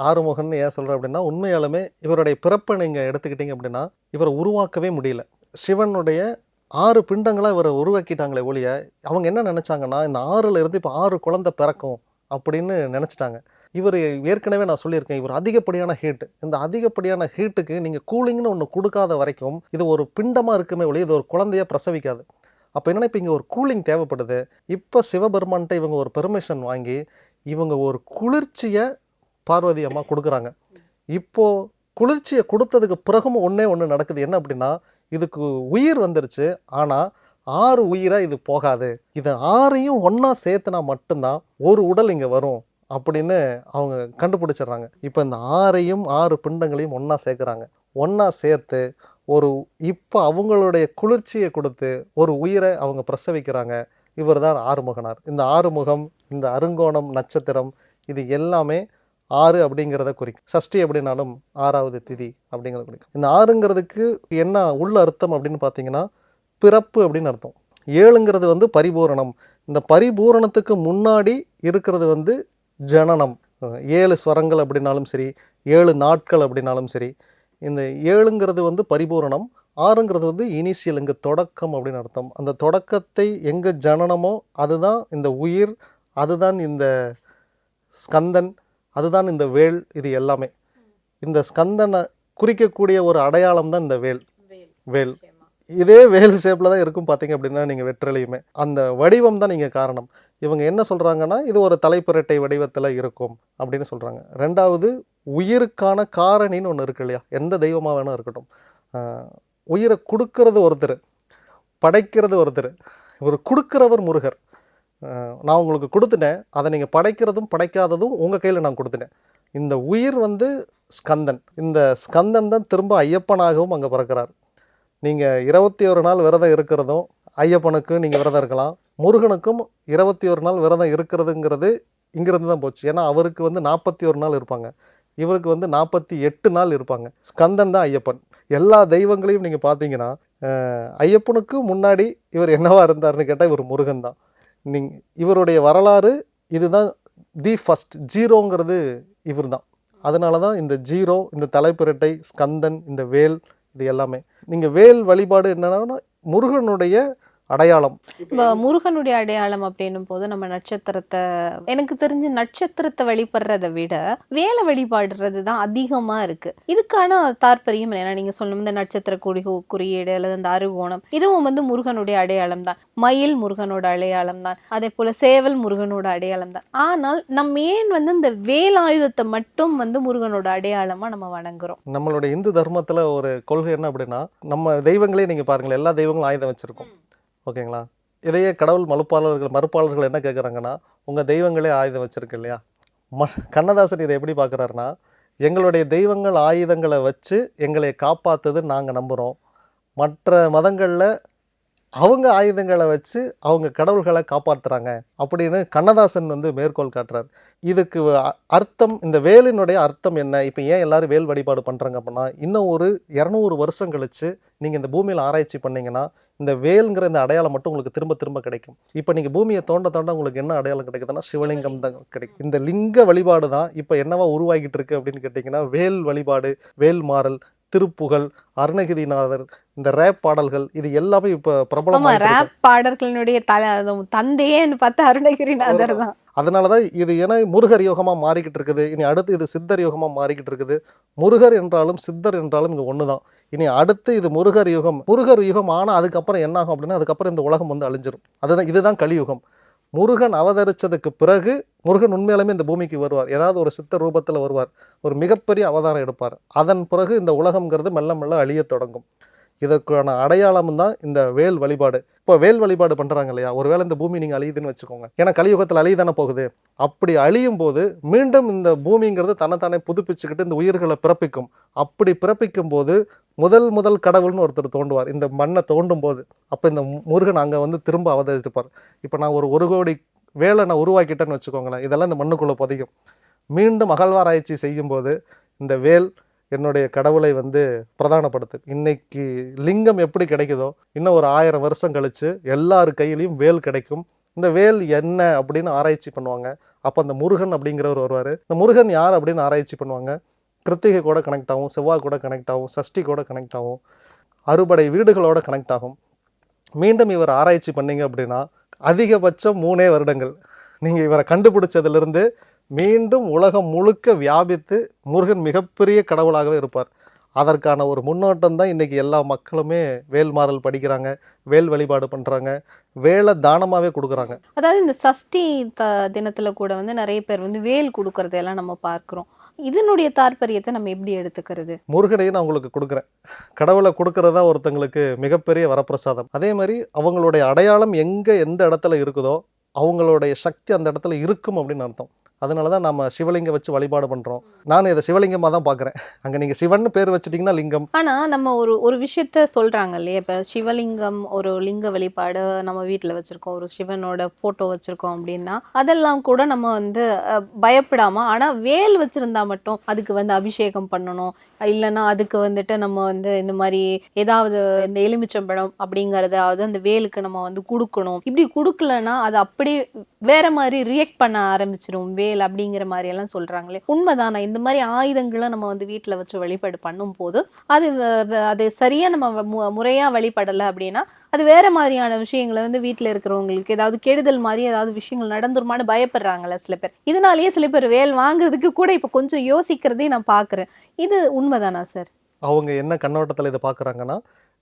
ஆறுமுகன் ஏன் சொல்கிறேன் அப்படின்னா உண்மையாலுமே இவருடைய பிறப்பை நீங்கள் எடுத்துக்கிட்டீங்க அப்படின்னா இவரை உருவாக்கவே முடியல. சிவனுடைய ஆறு பிண்டங்களாக இவரை உருவாக்கிட்டாங்களே ஒழிய அவங்க என்ன நினச்சாங்கன்னா இந்த ஆறுல இருந்து இப்போ ஆறு குழந்தை பிறக்கும் அப்படின்னு நினச்சிட்டாங்க. இவர் ஏற்கனவே நான் சொல்லியிருக்கேன் இவர் அதிகப்படியான ஹீட் இந்த அதிகப்படியான ஹீட்டுக்கு நீங்கள் கூலிங்னு ஒன்று கொடுக்காத வரைக்கும் இது ஒரு பிண்டமாக இருக்குமே ஒழிய இது ஒரு குழந்தைய பிரசவிக்காது. அப்போ என்னென்னா இப்போ இங்கே ஒரு கூலிங் தேவைப்படுது. இப்போ சிவபெருமான்கிட்ட இவங்க ஒரு பெர்மிஷன் வாங்கி இவங்க ஒரு குளிர்ச்சியை பார்வதி அம்மா கொடுக்குறாங்க. இப்போது குளிர்ச்சியை கொடுத்ததுக்கு பிறகும் ஒன்றே ஒன்று நடக்குது. என்ன அப்படின்னா இதுக்கு உயிர் வந்துருச்சு. ஆனால் ஆறு உயிராக இது போகாது. இது ஆறையும் ஒன்றா சேர்த்துனா மட்டும்தான் ஒரு உடல் இங்கே வரும் அப்படின்னு அவங்க கண்டுபிடிச்சிடுறாங்க. இப்போ இந்த ஆறையும் ஆறு பிண்டங்களையும் ஒன்றா சேர்க்குறாங்க. ஒன்றா சேர்த்து ஒரு இப்போ அவங்களுடைய குளிர்ச்சியை கொடுத்து ஒரு உயிரை அவங்க பிரசவிக்கிறாங்க. இவர் தான் ஆறுமுகனார். இந்த ஆறுமுகம் இந்த அருங்கோணம் நட்சத்திரம் இது எல்லாமே ஆறு அப்படிங்கிறத குறிக்கும். சஷ்டி அப்படின்னாலும் ஆறாவது திதி அப்படிங்கிறத குறிக்கும். இந்த ஆறுங்கிறதுக்கு என்ன உள்ள அர்த்தம் அப்படின்னு பார்த்தீங்கன்னா பிறப்பு அப்படின்னு அர்த்தம். ஏழுங்கிறது வந்து பரிபூரணம். இந்த பரிபூரணத்துக்கு முன்னாடி இருக்கிறது வந்து ஜனனம். ஏழு ஸ்வரங்கள் அப்படின்னாலும் சரி ஏழு நாட்கள் அப்படின்னாலும் சரி இந்த ஏழுங்கிறது வந்து பரிபூரணம். ஆறுங்கிறது வந்து இனிஷியல் இங்கே தொடக்கம் அப்படின்னு அர்த்தம். அந்த தொடக்கத்தை எங்கே ஜனனமோ அதுதான் இந்த உயிர் அதுதான் இந்த ஸ்கந்தன் அதுதான் இந்த வேல் இது எல்லாமே. இந்த ஸ்கந்தனை குறிக்கக்கூடிய ஒரு அடையாளம் தான் இந்த வேல். வேல். இதே வேல் ஷேப்பில் தான் இருக்கும் பார்த்தீங்க அப்படின்னா நீங்கள் வெற்றிலையுமே. அந்த வடிவம் தான் நீங்கள் காரணம். இவங்க என்ன சொல்கிறாங்கன்னா இது ஒரு தலைப்பிரட்டை வடிவத்தில் இருக்கும் அப்படின்னு சொல்கிறாங்க ரெண்டாவது உயிருக்கான காரணின்னு ஒன்று இருக்கு இல்லையா? எந்த தெய்வமாக வேணால் இருக்கட்டும். உயிரை கொடுக்கறது ஒருத்தர் படைக்கிறது ஒருத்தர். இவர் கொடுக்குறவர் முருகர். நான் உங்களுக்கு கொடுத்துட்டேன். அதை நீங்கள் படைக்கிறதும் படைக்காததும் உங்கள் கையில் நான் கொடுத்துட்டேன். இந்த உயிர் வந்து ஸ்கந்தன். இந்த ஸ்கந்தன் தான் திரும்ப ஐயப்பனாகவும் அங்கே பிறக்கிறார். நீங்கள் இருபத்தி ஒரு நாள் விரதம் இருக்கிறதும் ஐயப்பனுக்கு நீங்கள் விரதம் இருக்கலாம். முருகனுக்கும் இருபத்தி ஒரு நாள் விரதம் இருக்கிறதுங்கிறது இங்கிருந்து தான் போச்சு. ஏன்னா அவருக்கு வந்து நாற்பத்தி ஒரு நாள் இருப்பாங்க. இவருக்கு வந்து நாற்பத்தி எட்டு நாள் இருப்பாங்க. ஸ்கந்தன் தான் ஐயப்பன். எல்லா தெய்வங்களையும் நீங்கள் பார்த்தீங்கன்னா ஐயப்பனுக்கு முன்னாடி இவர் என்னவா இருந்தார்னு கேட்டால் இவர் முருகன் தான். நீங் இவருடைய வரலாறு இதுதான் தி ஃபஸ்ட் ஜீரோங்கிறது இவர் தான் அதனால தான் இந்த ஜீரோ இந்த தலைப்பிரட்டை ஸ்கந்தன் இந்த வேல் இது எல்லாமே. நீங்கள் வேல் வழிபாடு என்னன்னா முருகனுடைய அடையாளம். இப்போ முருகனுடைய அடையாளம் அப்படின்னும் போது நம்ம நட்சத்திரத்தை எனக்கு தெரிஞ்சு நட்சத்திரத்தை வழிபடுறதை விட வேலை வழிபாடுறது தான் அதிகமா இருக்கு. இதுக்கான தாற்பயம் என்ன? நீங்க சொல்லணும் இந்த நட்சத்திர குறி குறியீடு அல்லது அந்த அருகோணம் இதுவும் வந்து முருகனுடைய அடையாளம் தான் மயில் முருகனோட அடையாளம் தான் அதே போல சேவல் முருகனோட அடையாளம் தான் ஆனால் நம்ம ஏன் வந்து இந்த வேலாயுதத்தை மட்டும் வந்து முருகனோட அடையாளமா நம்ம வணங்குறோம்? நம்மளுடைய இந்து தர்மத்தில் ஒரு கொள்கை என்ன அப்படின்னா நம்ம தெய்வங்களே நீங்கள் பாருங்களேன் எல்லா தெய்வங்களும் ஆயுதம் வச்சுருக்கோம். ஓகேங்களா? இதையே கடவுள் மறுப்பாளர்கள் மறுப்பாளர்கள் என்ன கேட்குறாங்கன்னா உங்கள் தெய்வங்களே ஆயுதம் வச்சுருக்கு இல்லையா? ம கண்ணதாசன் இதை எப்படி பார்க்குறாருன்னா எங்களுடைய தெய்வங்கள் ஆயுதங்களை வச்சு எங்களை காப்பாற்றுது நாங்கள் நம்புகிறோம் மற்ற மதங்களில் அவங்க ஆயுதங்களை வச்சு அவங்க கடவுள்களை காப்பாற்றுறாங்க அப்படின்னு கண்ணதாசன் வந்து மேற்கோள் காட்டுறார். இதுக்கு அர்த்தம் இந்த வேலினுடைய அர்த்தம் என்ன? இப்போ ஏன் எல்லாரும் வேல் வழிபாடு பண்ணுறாங்க அப்படின்னா இன்னும் ஒரு இரநூறு வருஷம் கழிச்சு நீங்கள் இந்த பூமியில் ஆராய்ச்சி பண்ணீங்கன்னா இந்த வேல்ங்கிற இந்த அடையாளம் மட்டும் உங்களுக்கு திரும்ப திரும்ப கிடைக்கும். இப்போ நீங்கள் பூமியை தோண்ட தோண்ட உங்களுக்கு என்ன அடையாளம் கிடைக்குதுன்னா சிவலிங்கம் தான் கிடைக்கும். இந்த லிங்க வழிபாடு தான் இப்போ என்னவா உருவாகிட்டு இருக்கு அப்படின்னு கேட்டிங்கன்னா வேல் வழிபாடு வேல் மாறல் திருப்புகழ் அருணகிரிநாதர் இந்த ரேப் பாடல்கள் இது எல்லாமே இப்போ ஆமா பிரபலமாக ரேப் பாடல்களினுடைய தல தந்தையேன்னு பார்த்தா அருணகிரிநாதர் தான். அதனால தான் இது ஏன்னா முருகர் யோகமாக மாறிக்கிட்டு இருக்குது. இனி அடுத்து இது சித்தர் யோகமாக மாறிக்கிட்டு இருக்குது. முருகர் என்றாலும் சித்தர் என்றாலும் இங்கே ஒன்று தான் இனி அடுத்து இது முருகர் யுகம் முருகர் யுகம் ஆனால் அதுக்கப்புறம் என்ன ஆகும் அப்படின்னா அதுக்கப்புறம் இந்த உலகம் வந்து அழிஞ்சிரும். அதுதான் இதுதான் கலியுகம். முருகன் அவதரிச்சதுக்கு பிறகு முருகன் உண்மையிலுமே இந்த பூமிக்கு வருவார். ஏதாவது ஒரு சித்த ரூபத்தில் வருவார். ஒரு மிகப்பெரிய அவதாரம் எடுப்பார். அதன் பிறகு இந்த உலகங்கிறது மெல்ல மெல்ல அழியத் தொடங்கும். இதற்கான அடையாளம் தான் இந்த வேல் வழிபாடு. இப்போ வேல் வழிபாடு பண்ணுறாங்க இல்லையா? ஒருவேளை இந்த பூமி நீங்கள் அழியுதுன்னு வச்சுக்கோங்க. ஏன்னா கலியுகத்தில் அழிய தானே போகுது? அப்படி அழியும் போது மீண்டும் இந்த பூமிங்கிறது தன்னைத்தானே புதுப்பிச்சுக்கிட்டு இந்த உயிர்களை பிறப்பிக்கும். அப்படி பிறப்பிக்கும் போது முதல் முதல் கடவுள்னு ஒருத்தர் தோண்டுவார். இந்த மண்ணை தோண்டும் போது அப்போ இந்த முருகன் அங்கே வந்து திரும்ப அவதரிப்பார் இப்போ நான் ஒரு ஒரு கோடி வேலை நான் உருவாக்கிட்டேன்னு வச்சுக்கோங்களேன் இதெல்லாம் இந்த மண்ணுக்குள்ளே புதையும். மீண்டும் அகழ்வாராய்ச்சி செய்யும்போது இந்த வேல் என்னுடைய கடவுளை வந்து பிரதானப்படுத்து இன்னைக்கு லிங்கம் எப்படி கிடைக்குதோ இன்னும் ஒரு ஆயிரம் வருஷம் கழித்து எல்லார் கையிலையும் வேல் கிடைக்கும். இந்த வேல் என்ன அப்படின்னு ஆராய்ச்சி பண்ணுவாங்க. அப்போ அந்த முருகன் அப்படிங்கிறவர் வருவார். இந்த முருகன் யார் அப்படின்னு ஆராய்ச்சி பண்ணுவாங்க. கிருத்திகை கூட கனெக்ட் ஆகும் செவ்வாய் கூட கனெக்ட் ஆகும் சஷ்டி கூட கனெக்ட் ஆகும் அறுபடை வீடுகளோட கனெக்ட் ஆகும். மீண்டும் இவர் ஆராய்ச்சி பண்ணீங்க அப்படின்னா அதிகபட்சம் மூணே வருடங்கள். நீங்கள் இவரை கண்டுபிடிச்சதுலேருந்து மீண்டும் உலகம் முழுக்க வியாபித்து முருகன் மிகப்பெரிய கடவுளாகவே இருப்பார். அதற்கான ஒரு முன்னோட்டம் தான் இன்றைக்கி எல்லா மக்களுமே வேல்மாறல் படிக்கிறாங்க வேல் வழிபாடு பண்ணுறாங்க வேலை தானமாகவே கொடுக்குறாங்க. அதாவது இந்த சஷ்டி த தினத்தில் கூட வந்து நிறைய பேர் வந்து வேல் கொடுக்கறதையெல்லாம் நம்ம பார்க்குறோம். இதனுடைய தாற்பயத்தை நம்ம எப்படி எடுத்துக்கிறது? முருகனையும் நான் உங்களுக்கு கொடுக்குறேன். கடவுளை கொடுக்கறதா ஒருத்தங்களுக்கு மிகப்பெரிய வரப்பிரசாதம். அதே மாதிரி அவங்களுடைய அடையாளம் எங்கே எந்த இடத்துல இருக்குதோ அவங்களுடைய சக்தி அந்த இடத்துல இருக்கும் அப்படின்னு அர்த்தம். அதனால தான் நம்ம சிவலிங்கம் வச்சு வழிபாடு பண்ணுறோம் நான் இதை சிவலிங்கமாக தான் பார்க்குறேன் அங்கே நீங்கள் சிவன் பேர் வச்சுட்டிங்கன்னா லிங்கம். ஆனால் நம்ம ஒரு ஒரு விஷயத்த சொல்கிறாங்க இல்லையா? இப்போ சிவலிங்கம் ஒரு லிங்க வழிபாடு நம்ம வீட்டில் வச்சுருக்கோம். ஒரு சிவனோட ஃபோட்டோ வச்சுருக்கோம் அப்படின்னா அதெல்லாம் கூட நம்ம வந்து பயப்படாமல் ஆனால் வேல் வச்சுருந்தா மட்டும் அதுக்கு வந்து அபிஷேகம் பண்ணணும். இல்லைன்னா அதுக்கு வந்துட்டு நம்ம வந்து இந்த மாதிரி ஏதாவது இந்த எலுமிச்சம்பழம் அப்படிங்கிறதாவது அந்த வேலுக்கு நம்ம வந்து கொடுக்கணும். இப்படி கொடுக்கலன்னா அது இப்படி வேற மாதிரி ரியாக்ட் பண்ண ஆரம்பிச்சிடும் வேல் அப்படிங்கிற மாதிரி எல்லாம் சொல்றாங்களே. உண்மைதானா? இந்த மாதிரி ஆயுதங்களை நம்ம வந்து வீட்டில் வச்சு வழிபாடு பண்ணும் போது அது வ- அது சரியா நம்ம முறையா வழிபடலை அப்படின்னா அது வேற மாதிரியான விஷயங்களை வந்து வீட்டில் இருக்கிறவங்களுக்கு ஏதாவது கெடுதல் மாதிரி ஏதாவது விஷயங்கள் நடந்துருமான்னு பயப்படுறாங்களே சில பேர். இதனாலேயே சில பேர் வேல் வாங்குறதுக்கு கூட இப்போ கொஞ்சம் யோசிக்கிறதே நான் பார்க்குறேன் இது உண்மைதானா சார்? அவங்க என்ன கண்ணோட்டத்தில் இதை பார்க்குறாங்கன்னா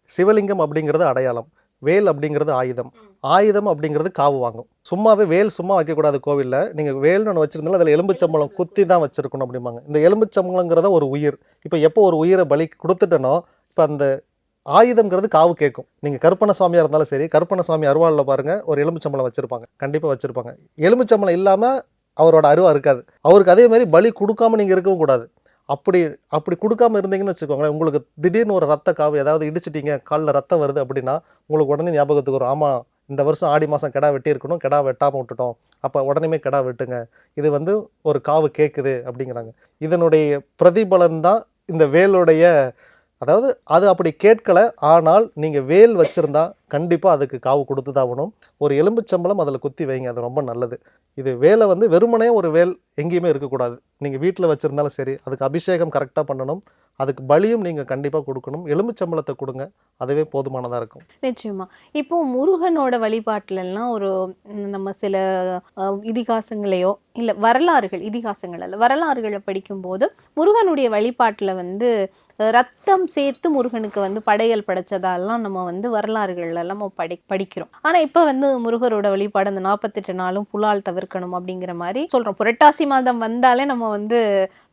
சிவலிங்கம் அப்படிங்கிறது அடையாளம் வேல் அப்படிங்கிறது ஆயுதம். ஆயுதம் அப்படிங்கிறது காவு வாங்கும். சும்மாவே வேல் சும்மா வைக்கக்கூடாது கோவிலில். நீங்கள் வேல்னு ஒன்று வச்சிருந்தாலும் அதில் எலும்புச்சம்பளம் குத்தி தான் வச்சிருக்கணும் அப்படிம்பாங்க. இந்த எலும்புச்சம்பளங்கிறத ஒரு உயிர். இப்போ எப்போ ஒரு உயிரை பலி கொடுத்துட்டனோ இப்போ அந்த ஆயுதம்ங்கிறது காவு கேட்கும் நீங்கள் கருப்பண சுவாமியாக இருந்தாலும் சரி கருப்பண சுவாமி அருவாளில் பாருங்கள் ஒரு எலும்புச்சம்பளம் வச்சுருப்பாங்க. கண்டிப்பாக வச்சுருப்பாங்க. எலும்புச்சம்பளம் இல்லாமல் அவரோட அருவா இருக்காது. அவருக்கு அதே மாதிரி பலி கொடுக்காம நீங்கள் இருக்கவும் கூடாது. அப்படி அப்படி கொடுக்காம இருந்தீங்கன்னு வச்சுக்கோங்களேன் உங்களுக்கு திடீர்னு ஒரு ரத்த காவு ஏதாவது இடிச்சிட்டீங்க காலில் ரத்தம் வருது அப்படின்னா உங்களுக்கு உடனே ஞாபகத்துக்கு வரும். ஆமாம் இந்த வருஷம் ஆடி மாதம் கிடா வெட்டியிருக்கணும் கிடா வெட்டாமல் விட்டுட்டோம். அப்போ உடனேமே கிடா வெட்டுங்க. இது வந்து ஒரு காவு கேட்குது அப்படிங்கிறாங்க. இதனுடைய பிரதிபலன் தான் இந்த வேலுடைய அதாவது அது அப்படி கேட்கல ஆனால் நீங்கள் வேல் வச்சுருந்தா கண்டிப்பாக அதுக்கு காவு கொடுத்து தான் ஆகணும். ஒரு எலும்புச்சம்பளம் அதில் குத்தி வைங்க அது ரொம்ப நல்லது. இது வேலை வந்து வெறுமனே ஒரு வேல் எங்கேயுமே இருக்கக்கூடாது. நீங்கள் வீட்டில் வச்சுருந்தாலும் சரி அதுக்கு அபிஷேகம் கரெக்டாக பண்ணணும். அதுக்கு பலியும் நீங்கள் கண்டிப்பாக கொடுக்கணும். எலும்புச்சம்பளத்தை கொடுங்க. அதுவே போதுமானதாக இருக்கும். நிச்சயமாக இப்போ முருகனோட வழிபாட்டிலெல்லாம் ஒரு நம்ம சில இதிகாசங்களையோ இல்லை வரலாறுகள் இதிகாசங்கள் அல்ல வரலாறுகளை படிக்கும்போது முருகனுடைய வழிபாட்டில் வந்து ரத்தம் சேர்த்து முருகனுக்கு வந்து படையல் படைச்சதாலாம் நம்ம வந்து வரலாறுகளெல்லாம் நம்ம படி படிக்கிறோம். ஆனால் இப்போ வந்து முருகரோட வழிபாடு அந்த நாற்பத்தெட்டு நாளும் புலால் தவிர்க்கணும் அப்படிங்கிற மாதிரி சொல்கிறோம் புரட்டாசி மாதம் வந்தாலே நம்ம வந்து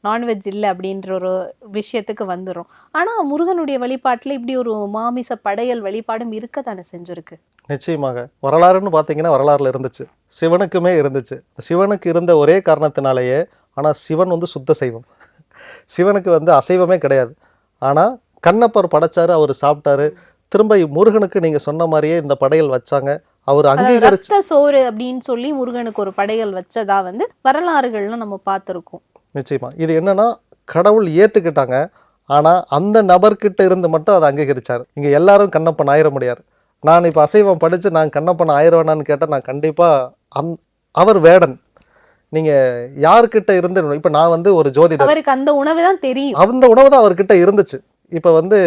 நான்வெஜ் இல்லை அப்படின்ற ஒரு விஷயத்துக்கு வந்துடும் ஆனால் முருகனுடைய வழிபாட்டில் இப்படி ஒரு மாமிச படையல் வழிபாடும் இருக்க தானே செஞ்சுருக்கு? நிச்சயமாக. வரலாறுன்னு பார்த்தீங்கன்னா வரலாறுல இருந்துச்சு. சிவனுக்குமே இருந்துச்சு. சிவனுக்கு இருந்த ஒரே காரணத்தினாலேயே ஆனால் சிவன் வந்து சுத்த சைவம். சிவனுக்கு வந்து அசைவமே கிடையாது. ஆனால் கண்ணப்பர் படைச்சாரு அவர் சாப்பிட்டாரு. திரும்ப முருகனுக்கு நீங்கள் சொன்ன மாதிரியே இந்த படையல் வச்சாங்க. அவர் அங்கீகரிச்சு சோறு அப்படின்னு சொல்லி முருகனுக்கு ஒரு படையல் வச்சதா வந்து வரலாறுகள்லாம் நம்ம பார்த்திருக்கோம். நிச்சயமா. இது என்னன்னா கடவுள் ஏத்துக்கிட்டாங்க. ஆனா அந்த நபர்கிட்ட இருந்து மட்டும் அதை அங்கீகரிச்சார். இங்க எல்லாரும் கண்ணப்பன் ஆயிர முடியாது நான் இப்போ அசைவம் படிச்சு நான் கண்ணப்பன் ஆயிரவேனான்னு கேட்டால் நான் கண்டிப்பா அந் அவர் வேடன். நீங்க யார்கிட்ட இருந்து இப்போ நான் வந்து ஒரு ஜோதிடர். அவருக்கு அந்த உணவு தான் தெரியும். அந்த உணவு தான் அவர்கிட்ட இருந்துச்சு. இப்போ வந்து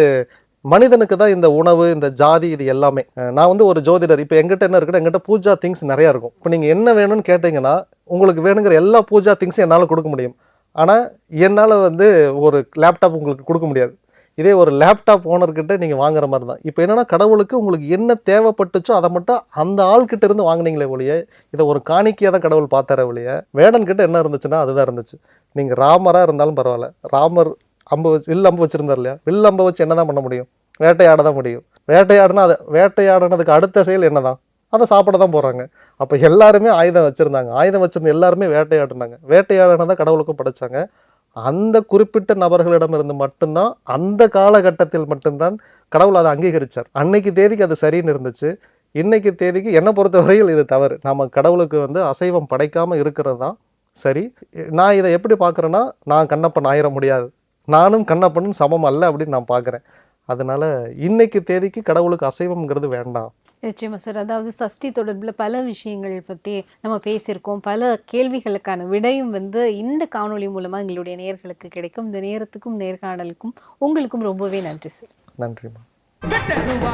மனிதனுக்கு தான் இந்த உணவு இந்த ஜாதி இது எல்லாமே. நான் வந்து ஒரு ஜோதிடர். இப்போ எங்கிட்ட என்ன இருக்குன்னா எங்கிட்ட பூஜா திங்ஸ் நிறையா இருக்கும். இப்போ நீங்கள் என்ன வேணும்னு கேட்டிங்கன்னா உங்களுக்கு வேணுங்கிற எல்லா பூஜா திங்ஸும் என்னால் கொடுக்க முடியும். ஆனால் என்னால் வந்து ஒரு லேப்டாப் உங்களுக்கு கொடுக்க முடியாது. இதே ஒரு லேப்டாப் ஓனர்கிட்ட நீங்கள் வாங்குற மாதிரி தான். இப்போ என்னென்னா கடவுளுக்கு உங்களுக்கு என்ன தேவைப்பட்டுச்சோ அதை மட்டும் அந்த ஆள்கிட்ட இருந்து வாங்கினீங்களே ஒழிய இதை ஒரு காணிக்கையாக தான் கடவுள் பார்த்தார ஒழிய வேடன்கிட்ட என்ன இருந்துச்சுன்னா அதுதான் இருந்துச்சு. நீங்கள் ராமராக இருந்தாலும் பரவாயில்ல. ராமர் அம்பு வச்சு வில் அம்பு வச்சுருந்தார் இல்லையா? வில் அம்பை வச்சு என்ன தான் பண்ண முடியும்? வேட்டையாட தான் முடியும். வேட்டையாடினா அதை வேட்டையாடினதுக்கு அடுத்த செயல் என்ன தான் அதை சாப்பிட தான் போகிறாங்க அப்போ எல்லாருமே ஆயுதம் வச்சுருந்தாங்க. ஆயுதம் வச்சுருந்து எல்லாருமே வேட்டையாடினாங்க. வேட்டையாடினதை கடவுளுக்கும் படைச்சாங்க. அந்த குறிப்பிட்ட நபர்களிடமிருந்து மட்டும்தான் அந்த காலகட்டத்தில் மட்டும்தான் கடவுள் அதை அங்கீகரிச்சார். அன்னைக்கு தேதிக்கு அது சரின்னு இருந்துச்சு. இன்னைக்கு தேதிக்கு என்னை பொறுத்தவரையில் இது தவறு. நம்ம கடவுளுக்கு வந்து அசைவம் படைக்காமல் இருக்கிறது தான் சரி. நான் இதை எப்படி பார்க்குறேன்னா நான் கண்ணப்பன் ஆயிர முடியாது. நானும் கண்ணப்பனும் சமம் அல்ல அப்படின்னு நான் பார்க்குறேன். அதனால இன்னைக்கு தேதிக்கு கடவுளுக்கு அசைவம்ங்கிறது வேண்டாம். நிச்சயமா சார். அதாவது சஷ்டி தொடர்பில் பல விஷயங்கள் பற்றி நம்ம பேசியிருக்கோம். பல கேள்விகளுக்கான விடையும் வந்து இந்த காணொளி மூலமாக எங்களுடைய நேயர்களுக்கு கிடைக்கும். இந்த நேரத்துக்கும் நேர்காணலுக்கும் உங்களுக்கும் ரொம்பவே நன்றி சார். நன்றிம்மா. வெட்டருவா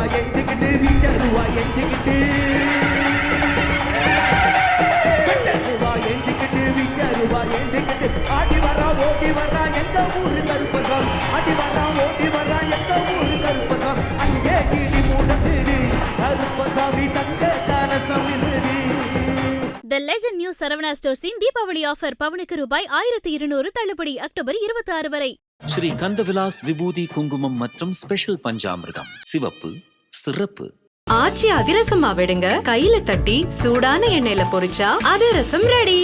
ஊரு கருப்பசாமி ஆடி வரா ஓடி வரா எந்த ஊரு கருப்பசாமி அங்கே கிளி மூடத்துது கருப்பசாமி தங்க கரசம் த லெஜண்ட் நியூ சரவணா ஸ்டோர்ஸின் தீபாவளி ஆஃபர் பவுனுக்கு ரூபாய் ஆயிரத்தி இருநூறு தள்ளுபடி அக்டோபர் இருபத்தி ஆறு வரை. ஸ்ரீ கந்தவிலாஸ் விபூதி குங்குமம் மற்றும் ஸ்பெஷல் பஞ்சாமிர்தம். சிவப்பு சிறப்பு. ஆச்சி அதிரசமா விடுங்க கையில தட்டி சூடான எண்ணெயில பொரிச்சா அதிரசம் ரெடி